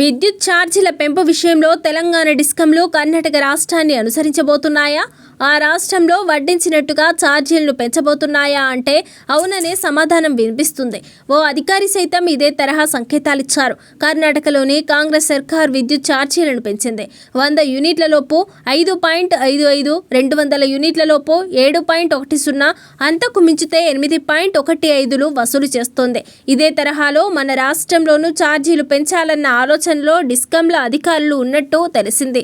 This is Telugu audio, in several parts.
విద్యుత్ ఛార్జీల పెంపు విషయంలో తెలంగాణ డిస్కంలు కర్ణాటక రాష్ట్రాన్ని అనుసరించబోతున్నాయా? ఆ రాష్ట్రంలో వడ్డించినట్టుగా ఛార్జీలను పెంచబోతున్నాయా అంటే అవుననే సమాధానం వినిపిస్తుంది. ఓ అధికారి సైతం ఇదే తరహా సంకేతాలిచ్చారు. కర్ణాటకలోని కాంగ్రెస్ సర్కార్ విద్యుత్ ఛార్జీలను పెంచింది. వంద యూనిట్లలోపు ఐదు పాయింట్ ఐదు ఐదు రెండు వందల యూనిట్లలోపు ఏడు పాయింట్ ఒకటి సున్నా అంతకు మించితే ఎనిమిది పాయింట్ ఒకటి ఐదులు వసూలు చేస్తోంది. ఇదే తరహాలో మన రాష్ట్రంలోనూ ఛార్జీలు పెంచాలన్న ఆలోచనలో డిస్కంల అధికారులు ఉన్నట్టు తెలిసింది.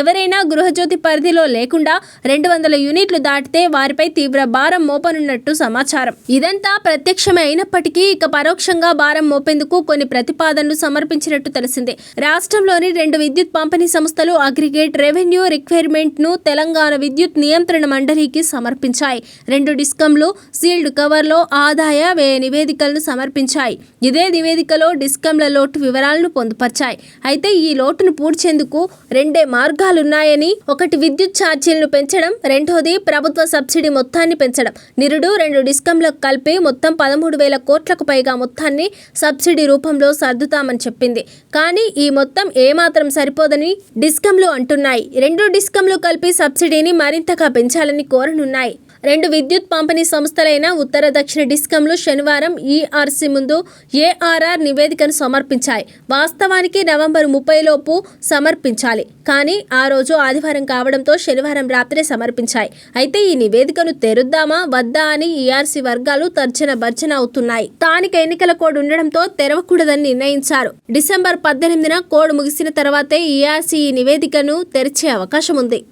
ఎవరైనా గృహజ్యోతి పరిధిలో లేకుండా రెండు వందల యూనిట్లు దాటితే వారిపై తీవ్ర భారం మోపనున్నట్టు సమాచారం. ఇదంతా ప్రత్యక్షమే అయినప్పటికీ ఇక పరోక్షంగా భారం మోపేందుకు కొన్ని ప్రతిపాదనలు సమర్పించినట్టు తెలిసింది. రాష్ట్రంలోని రెండు విద్యుత్ పంపిణీ సంస్థలు అగ్రిగేట్ రెవెన్యూ రిక్వైర్మెంట్ను తెలంగాణ విద్యుత్ నియంత్రణ మండలికి సమర్పించాయి. రెండు డిస్కంలు సీల్డ్ కవర్లో ఆదాయ వ్యయ నివేదికలను సమర్పించాయి. ఇదే నివేదికలో డిస్కంల లోటు వివరాలను వచ్చాయి అయితే ఈ లోటును పూడ్చేందుకు రెండే మార్గాలున్నాయని ఒకటి విద్యుత్ ఛార్జీలను పెంచడం రెండోది ప్రభుత్వ సబ్సిడీ మొత్తాన్ని పెంచడం. నిరుడు రెండు డిస్కంలకు కలిపి మొత్తం పదమూడు వేల కోట్లకు పైగా మొత్తాన్ని సబ్సిడీ రూపంలో సర్దుతామని చెప్పింది. కానీ ఈ మొత్తం ఏమాత్రం సరిపోదని డిస్కంలు అంటున్నాయి. రెండు డిస్కంలు కలిపి సబ్సిడీని మరింతగా పెంచాలని కోరనున్నాయి. రెండు విద్యుత్ పంపిణీ సంస్థలైన ఉత్తర దక్షిణ డిస్కంలు శనివారం ఈఆర్సీ ముందు ఏఆర్ఆర్ నివేదికను సమర్పించాయి. వాస్తవానికి నవంబర్ ముప్పై లోపు సమర్పించాలి. కానీ ఆ రోజు ఆదివారం కావడంతో శనివారం రాత్రే సమర్పించాయి. అయితే ఈ నివేదికను తెరుద్దామా వద్దా అని ఈఆర్సీ వర్గాలు తర్జన భర్జన అవుతున్నాయి. స్థానిక ఎన్నికల కోడ్ ఉండడంతో తెరవకూడదని నిర్ణయించారు. డిసెంబర్ పద్దెనిమిదిన కోడ్ ముగిసిన తర్వాతే ఈఆర్సీ ఈ నివేదికను తెరిచే అవకాశం ఉంది